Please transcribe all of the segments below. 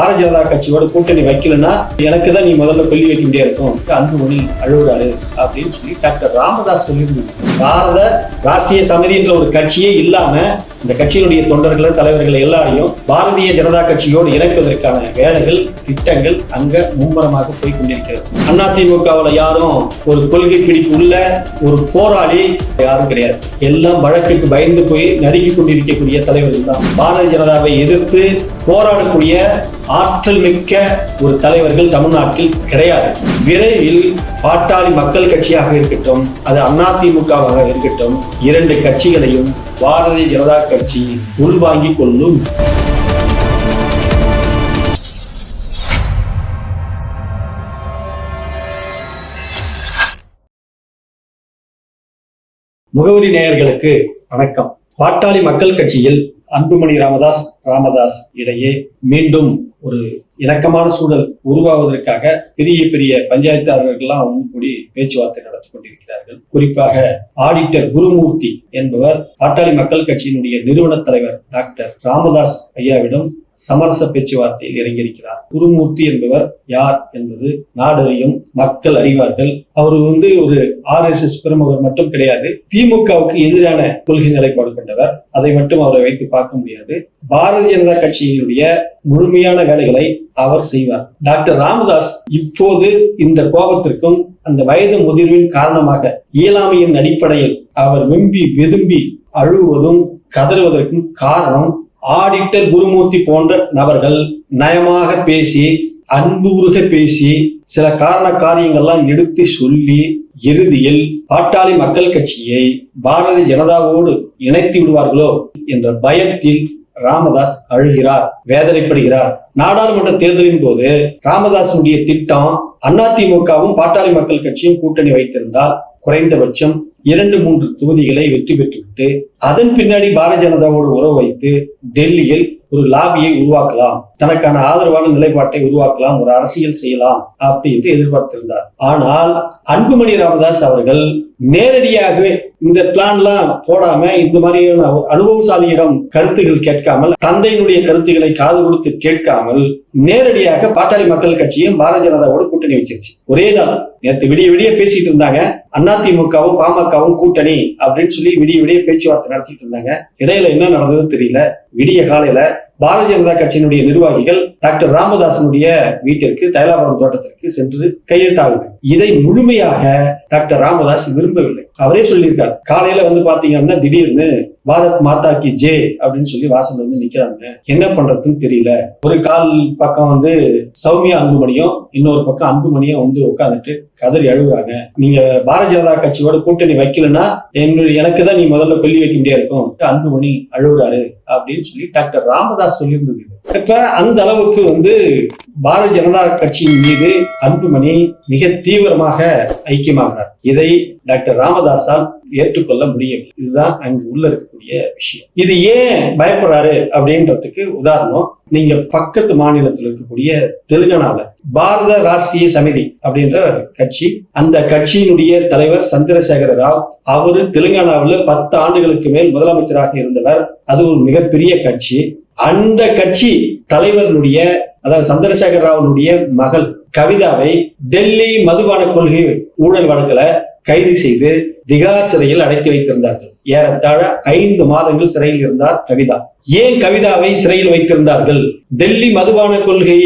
பாரதிய ஜனதா கட்சியோட கூட்டணி வைக்கலன்னா எனக்கு தான் நீ முதல்ல கொல்லி வைக்க இருக்கும். அன்புமணி அழுகுறாரு அப்படின்னு சொல்லி டாக்டர் ராமதாஸ் சொல்லியிருந்தாங்க. பாரத ராஷ்டிரிய சமிதி என்ற ஒரு கட்சியே இல்லாம இந்த கட்சியினுடைய தொண்டர்களை தலைவர்கள் எல்லாரையும் பாரதிய ஜனதா கட்சியோடு இணைப்பதற்கான வேலைகள் திட்டங்கள் அங்க மும்முரமாக போய் கொண்டிருக்கிறது. அதிமுகவில் யாரும் ஒரு கொள்கை பிடிப்பு உள்ள ஒரு போராளி யாரும் கிடையாது. எல்லாம் வழக்குக்கு பயந்து போய் நடுங்கிக் கொண்டிருக்கக்கூடிய தலைவர்கள் தான். பாரதிய ஜனதாவை எதிர்த்து போராடக்கூடிய ஆற்றல் மிக்க ஒரு தலைவர்கள் தமிழ்நாட்டில் கிடையாது. விரைவில் பாட்டாளி மக்கள் கட்சியாக இருக்கட்டும் அது அதிமுகவாக இருக்கட்டும் இரண்டு கட்சிகளையும் பாரதிய ஜனதா கட்சி உள்வாங்கிக் கொள்ளும். முகவரி நேயர்களுக்கு வணக்கம். பாட்டாளி மக்கள் கட்சியில் அன்புமணி ராமதாஸ் ராமதாஸ் இடையே மீண்டும் ஒரு இணக்கமான சூழல் உருவாவதற்காக பெரிய பெரிய பஞ்சாயத்தாளர்கள்லாம் ஒன்று கூடி பேச்சுவார்த்தை நடத்தி கொண்டிருக்கிறார்கள். குறிப்பாக ஆடிட்டர் குருமூர்த்தி என்பவர் பாட்டாளி மக்கள் கட்சியினுடைய நிறுவன தலைவர் டாக்டர் ராமதாஸ் ஐயாவிடம் சமரச பேச்சுவார்த்தையில் இறங்கியிருக்கிறார். குருமூர்த்தி என்பவர் யார் என்பது நாடறியும் மக்கள் அறிவார்கள். அவர் வந்து ஒரு ஆர் எஸ் எஸ் பிரமுகர் மட்டும் கிடையாது திமுகவுக்கு எதிரான கொள்கை நிலைப்பாடு கொண்டவர். அதை மட்டும் அவரை வைத்து பார்க்க முடியாது. பாரதிய ஜனதா கட்சியினுடைய முழுமையான வேலைகளை அவர் செய்வார். டாக்டர் ராமதாஸ் இப்போது இந்த கோபத்திற்கும் அந்த வயது முதிர்வின் காரணமாக இயலாமையின் அடிப்படையில் அவர் விரும்பி வெதும்பி அழுவதும் கதறுவதற்கும் காரணம் ஆடிட்டர் குருமூர்த்தி போன்ற நபர்கள் நயமாக பேசி அன்பு உருக பேசி சில காரண காரியங்கள்லாம் எடுத்து சொல்லி இறுதியில் பாட்டாளி மக்கள் கட்சியை பாரதிய ஜனதாவோடு இணைத்து விடுவார்களோ என்ற பயத்தில் ராமதாஸ் அழுகிறார் வேதனைப்படுகிறார். நாடாளுமன்ற தேர்தலின் போது ராமதாசுடைய திட்டம் அதிமுகவும் பாட்டாளி மக்கள் கட்சியும் கூட்டணி வைத்திருந்தால் குறைந்தபட்சம் இரண்டு மூன்று தொகுதிகளை வெற்றி பெற்றுவிட்டு அதன் பின்னாடி பாரதிய ஜனதாவோடு உறவு வைத்து டெல்லியில் ஒரு லாபியை உருவாக்கலாம். தனக்கான ஆதரவான நிலைப்பாட்டை உருவாக்கலாம் ஒரு அரசியல் செய்யலாம் அப்படி என்று எதிர்பார்த்திருந்தார். ஆனால் அன்புமணி ராமதாஸ் அவர்கள் நேரடியாகவே இந்த பிளான்லாம் போடாம இந்த மாதிரியான அனுபவசாலியிடம் கருத்துகள் கேட்காமல் தந்தையினுடைய கருத்துக்களை காது கொடுத்து கேட்காமல் நேரடியாக பாட்டாளி மக்கள் கட்சியும் பாரதிய ஜனதாவோட கூட்டணி வச்சிருச்சு. ஒரே நாள். நேற்று விடிய விடிய பேசிட்டு இருந்தாங்க. அதிமுகவும் பாமகவும் கூட்டணி அப்படின்னு சொல்லி விடிய விடிய பேச்சுவார்த்தை நடத்திட்டு இருந்தாங்க. இடையில என்ன நடந்தது தெரியல. விடிய காலையில பாரதிய ஜனதா கட்சியினுடைய நிர்வாகிகள் டாக்டர் ராமதாசனுடைய வீட்டிற்கு தைலாபுரம் தோட்டத்திற்கு சென்று கையெழுத்தாகுது. இதை முழுமையாக டாக்டர் ராமதாஸ் விரும்பவில்லை. அவரே சொல்லியிருக்காரு. காலையில வந்து பாத்தீங்கன்னா திடீர்னு பாரத் மாதா கி ஜே அப்படின்னு சொல்லி வாசல் வந்து நிக்கிறாங்க. என்ன பண்றதுன்னு தெரியல. ஒரு கால் பக்கம் வந்து சௌமியா அன்புமணியும் இன்னொரு பக்கம் அன்புமணியும் வந்து உட்காந்துட்டு கதறி அழுகுறாங்க. நீங்க பாரதிய ஜனதா கட்சியோட கூட்டணி வைக்கலன்னா என்னுடைய எனக்கு தான் நீ முதல்ல கொல்லி வைக்க முடியாது இருக்கும். அன்புமணி அழுகுறாரு அப்படின்னு சொல்லி டாக்டர் ராமதாஸ் சொல்லியிருந்தது. இப்ப அந்த அளவுக்கு வந்து பாரதிய ஜனதா கட்சியின் மீது அன்புமணி மிக தீவிரமாக ஐக்கியமாகிறார். இதை டாக்டர் ராமதாசால் ஏற்றுக்கொள்ள முடியவில்லை இதுதான் அங்கு உள்ள இருக்கக்கூடிய விஷயம். இது ஏன் பயப்படுறாரு அப்படின்றதுக்கு உதாரணம் நீங்க பக்கத்து மாநிலத்தில் இருக்கக்கூடிய தெலுங்கானாவில் பாரத ராஷ்டிரிய சமிதி அப்படின்ற ஒரு கட்சி அந்த கட்சியினுடைய தலைவர் சந்திரசேகர ராவ் அவரு தெலுங்கானாவில் பத்து ஆண்டுகளுக்கு மேல் முதலமைச்சராக இருந்தவர். அது ஒரு மிகப்பெரிய கட்சி. அந்த கட்சி தலைவருடைய அதாவது சந்திரசேகர ராவனுடைய மகள் கவிதாவை டெல்லி மதுபான கொள்கை ஊழல் வழக்குல கைது செய்து திகார் சிறையில் அடைத்து வைத்திருந்தார்கள். ஏறத்தாழ ஐந்து மாதங்கள் சிறையில் இருந்தார் கவிதா. ஏன் கவிதாவை சிறையில் வைத்திருந்தார்கள்? டெல்லி மதுபான கொள்கை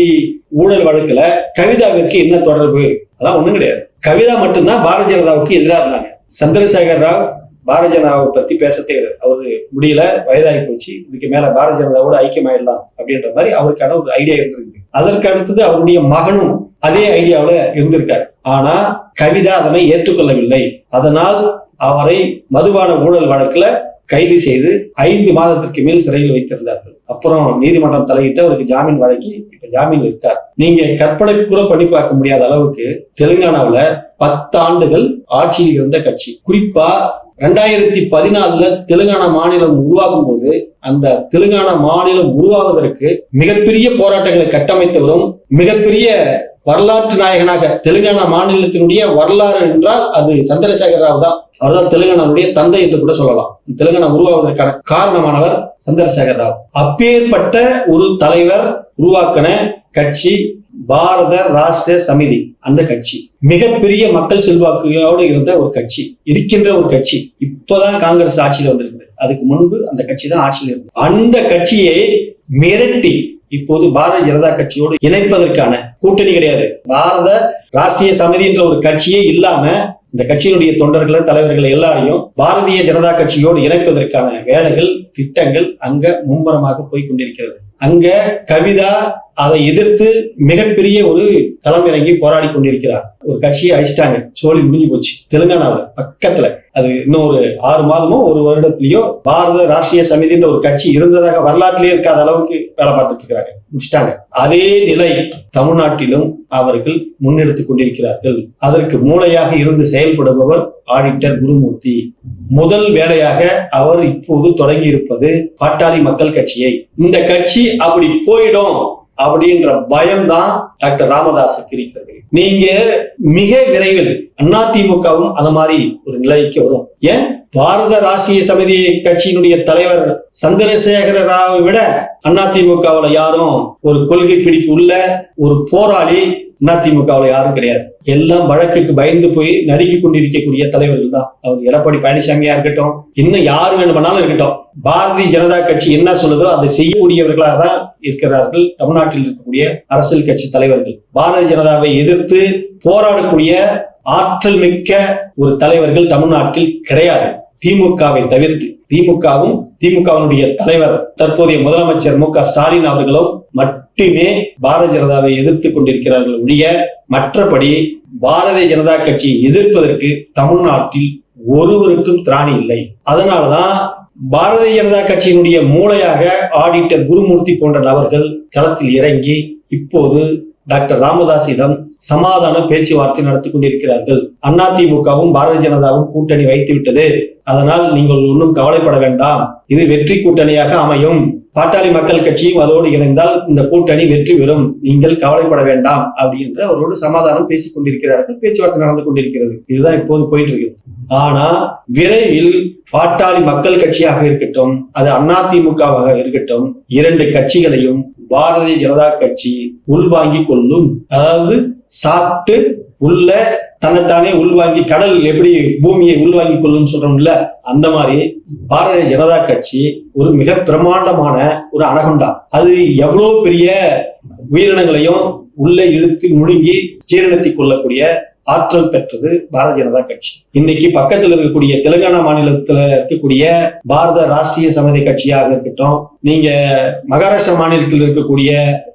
ஊழல் வழக்குல கவிதாவிற்கு என்ன தொடர்பு? அதெல்லாம் ஒண்ணும் கிடையாது. கவிதா மட்டும்தான் பாரதிய ஜனதாவுக்கு எதிராக இருந்தாங்க. சந்திரசேகர் ராவ் பாரதிய ஜனதாவை பத்தி பேசத்தே கிடையாது அவரு முடியல வயதாகி போச்சு. இதுக்கு மேல பாரதிய ஜனதாவோட ஐக்கியமாயிடலாம் அப்படின்ற மாதிரி அவருக்கான ஒரு ஐடியா இருந்திருக்கு. அதற்கு அடுத்தது அவருடைய மகனும் அதே ஐடியாவில இருந்திருக்காரு. ஆனா கவிதா அதனை ஏற்றுக்கொள்ளவில்லை. அதனால் அவரை மதுபான ஊழல் வழக்குல கைது செய்து ஐந்து மாதத்திற்கு மேல் சிறையில் வைத்திருந்தார்கள். அப்புறம் நீதிமன்றம் தலையிட்டு அவருக்கு ஜாமீன் வழங்கி இப்ப ஜாமீன் இருக்கார். நீங்க கற்பனை கூட பண்ணி பார்க்க முடியாத அளவுக்கு தெலுங்கானாவில பத்தாண்டுகள் ஆட்சியில் இருந்த கட்சி. குறிப்பா ரெண்டாயிரத்தி பதினாலுல தெலுங்கானா மாநிலம் உருவாகும் போது அந்த தெலுங்கானா மாநிலம் உருவாவதற்கு மிகப்பெரிய போராட்டங்களை கட்டமைத்தவரும் மிகப்பெரிய வரலாற்று நாயகனாக தெலுங்கானா மாநிலத்தினுடைய வரலாறு என்றால் அது சந்திரசேகர ராவ் தான். அவர்தான் தெலுங்கானாவுடைய தந்தை என்று கூட சொல்லலாம். தெலுங்கானா உருவாவதற்கான காரணமானவர் சந்திரசேகர ராவ். அப்பேற்பட்ட ஒரு தலைவர் உருவாக்கின கட்சி பாரத ராஷ்டிர சமிதி அந்த கட்சி. மிகப்பெரிய மக்கள் செல்வாக்கையோடு இருந்த ஒரு கட்சி இருக்கின்ற ஒரு கட்சி இப்பதான் காங்கிரஸ் ஆட்சியில் வந்திருக்குது. அதுக்கு முன்பு அந்த கட்சி தான் ஆட்சியில் இருந்தது. அந்த கட்சியை மிரட்டி இப்போது பாரதிய ஜனதா கட்சியோடு இணைப்பதற்கான கூட்டணி கிடையாது. பாரத ராஷ்டிரிய சமிதி என்ற ஒரு கட்சியே இல்லாம இந்த கட்சியினுடைய தொண்டர்களை தலைவர்களை எல்லாரையும் பாரதிய ஜனதா கட்சியோடு இணைப்பதற்கான வேலைகள் திட்டங்கள் அங்க மும்முரமாக போய் கொண்டிருக்கிறது. அங்க கவிதா அதை எதிர்த்து மிகப்பெரிய ஒரு களமிறங்கி போராடி கொண்டிருக்கிறார். ஒரு கட்சியை அழிச்சிட்டாங்க. சோழி முடிஞ்சு போச்சு. தெலுங்கானாவில் பக்கத்துல. அது இன்னும் ஒரு ஆறு மாதமோ ஒரு வருடத்திலயோ பாரத ராஷ்டிரிய சமிதின்ற ஒரு கட்சி இருந்ததாக வரலாற்றிலேயே இருக்காத அளவுக்கு வேலை பார்த்துட்டு இருக்கிறாங்க. முடிச்சிட்டாங்க. அதே நிலை தமிழ்நாட்டிலும் அவர்கள் முன்னெடுத்துக் கொண்டிருக்கிறார்கள். அதற்கு மூளையாக இருந்து செயல்படுபவர் ஆடிட்டர் குருமூர்த்தி. முதல் வேலையாக அவர் இப்போது தொடங்கி இருப்பது பாட்டாளி மக்கள் கட்சியை. இந்த கட்சி அப்படி போயிடும் அப்படின்ற பயம்தான் டாக்டர் ராமதாஸுக்கு இருக்கிறது. நீங்க மிக விரைவில் அதிமுகவும் அந்த மாதிரி ஒரு நிலைக்கு வரும். ஏன்? பாரத ராஷ்டிரிய சமிதி கட்சியினுடைய தலைவர் சந்திரசேகர ராவை விட அதிமுகவுல யாரும் ஒரு கொள்கை பிடிப்பு உள்ள ஒரு போராளி அதிமுகவுல யாரும் கிடையாது. எல்லாம் வழக்குக்கு பயந்து போய் நடுங்கி கொண்டிருக்கக்கூடிய தலைவர்கள் தான். அவர் எடப்பாடி பழனிசாமியா இருக்கட்டும் இன்னும் யார் வேணுமானாலும் இருக்கட்டும். பாரதிய ஜனதா கட்சி என்ன சொல்லுதோ அதை செய்யக்கூடியவர்களாக தான் இருக்கிறார்கள். தமிழ்நாட்டில் இருக்கக்கூடிய அரசியல் கட்சி தலைவர்கள். பாரதிய ஜனதாவை எதிர்த்து போராடக்கூடிய ஆற்றல் மிக்க ஒரு தலைவர்கள் தமிழ்நாட்டில் கிடையாது. திமுகவை தவிர்த்து திமுகவும் திமுகவினுடைய தலைவர் தற்போதைய முதலமைச்சர் மு க ஸ்டாலின் அவர்களும் மட்டுமே பாரதிய ஜனதாவை எதிர்த்து கொண்டிருக்கிறார்கள் ஒழிய மற்றபடி பாரதிய ஜனதா கட்சியை எதிர்ப்பதற்கு தமிழ்நாட்டில் ஒருவருக்கும் திராணி இல்லை. அதனாலதான் பாரதிய ஜனதா கட்சியினுடைய மூளையாக ஆடிட்டர் குருமூர்த்தி போன்ற நபர்கள் களத்தில் இறங்கி இப்போது டாக்டர் ராமதாஸிடம் சமாதான பேச்சுவார்த்தை நடத்தி கொண்டிருக்கிறார்கள். அதிமுகவும் பாரதிய ஜனதாவும் கூட்டணி வைத்துவிட்டது. அதனால் நீங்கள் ஒன்றும் கவலைப்பட வேண்டாம். இது வெற்றி கூட்டணியாக அமையும். பாட்டாளி மக்கள் கட்சியும் அதோடு இணைந்தால் இந்த கூட்டணி வெற்றி பெறும். நீங்கள் கவலைப்பட வேண்டாம் அப்படின்ற அவரோடு சமாதானம் பேசிக் கொண்டிருக்கிறார்கள். பேச்சுவார்த்தை நடந்து கொண்டிருக்கிறது. இதுதான் இப்போது போயிட்டு இருக்கு ஆனா விரைவில் பாட்டாளி மக்கள் கட்சியாக இருக்கட்டும் அது அதிமுகவாக இருக்கட்டும் இரண்டு கட்சிகளையும் பாரதிய ஜனதா கட்சி உள்வாங்கி கொள்ளும். அதாவது சாப்பிட்டு உள்ள தன்னைத்தானே உள்வாங்கி கடல் எப்படி பூமியை உள்வாங்கி கொள்ளும் சொல்றோம்ல அந்த மாதிரி பாரதிய ஜனதா கட்சி ஒரு மிக பிரம்மாண்டமான ஒரு அணகுண்டா அது எவ்வளவு பெரிய உயிரினங்களையும் உள்ளே இழுத்து முழுங்கி ஜீரணத்திக் கொள்ளக்கூடிய ஆற்றல் பெற்றது பாரதிய ஜனதா கட்சி. இன்னைக்கு பக்கத்தில் இருக்கக்கூடிய தெலுங்கானா மாநிலத்தில் இருக்கக்கூடிய பாரத ராஷ்டிரிய சமிதி கட்சியாக இருக்கட்டும் நீங்க மகாராஷ்டிரா மாநிலத்தில் இருக்கக்கூடிய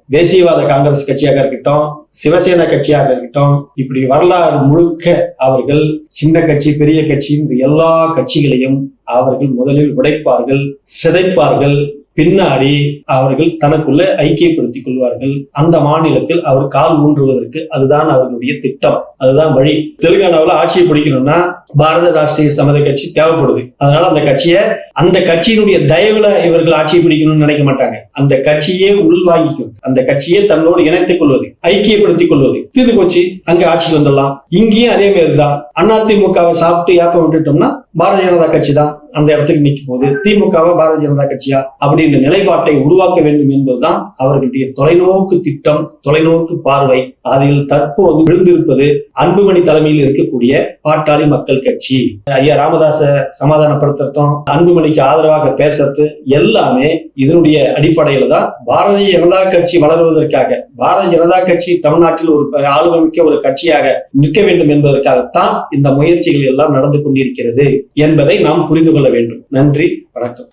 தேசியவாத காங்கிரஸ் கட்சியாக இருக்கட்டும் சிவசேனா கட்சியாக இருக்கட்டும் இப்படி வரலாறு முழுக்க அவர்கள் சின்ன கட்சி பெரிய கட்சி என்று எல்லா கட்சிகளையும் அவர்கள் முதலில் உடைப்பார்கள் சிதைப்பார்கள் பின்னாடி அவர்கள் தனக்குள்ள ஐக்கியப்படுத்திக் கொள்வார்கள். அந்த மாநிலத்தில் அவர் கால் ஊன்றுவதற்கு அதுதான் அவர்களுடைய திட்டம். அதுதான் வழி. தெலுங்கானாவில் ஆட்சியை பிடிக்கணும்னா பாரத ராஷ்டிரிய சமத கட்சி தேவைப்படுது. அதனால அந்த கட்சியை அந்த கட்சியினுடைய தயவுல இவர்கள் ஆட்சியை பிடிக்கணும்னு நினைக்க மாட்டாங்க. அந்த கட்சியே உள்வாங்கிக்கும். அந்த கட்சியை தன்னோடு இணைத்துக் கொள்வது ஐக்கியப்படுத்திக் கொள்வது. தீர்ந்து போச்சு. அங்க ஆட்சிக்கு வந்துடலாம். இங்கேயும் அதே மாதிரி தான் அதிமுகவை சாப்பிட்டு ஏப்பம் விட்டுட்டோம்னா பாரதிய ஜனதா கட்சி தான் அந்த இடத்துக்கு நிற்கும் போது திமுகவை பாரதிய ஜனதா கட்சியா அப்படின்ற நிலைப்பாட்டை உருவாக்க வேண்டும் என்பதுதான் அவர்களுடைய தொலைநோக்கு திட்டம் தொலைநோக்கு பார்வை. அதில் தற்போது விழுந்திருப்பது அன்புமணி தலைமையில் இருக்கக்கூடிய பாட்டாளி மக்கள் கட்சி ஐயா ராமதாச சமாதானப்படுத்துறதும் அன்புமணிக்கு ஆதரவாக பேசுறது எல்லாமே இதனுடைய அடிப்படையில தான் பாரதிய ஜனதா கட்சி வளருவதற்காக பாரதிய ஜனதா கட்சி தமிழ்நாட்டில் ஒரு ஆளுமிக்க ஒரு கட்சியாக நிற்க வேண்டும் என்பதற்காகத்தான் இந்த முயற்சிகள் எல்லாம் நடந்து கொண்டிருக்கிறது என்பதை நாம் புரிந்து கொள்ள வேண்டும். நன்றி வணக்கம்.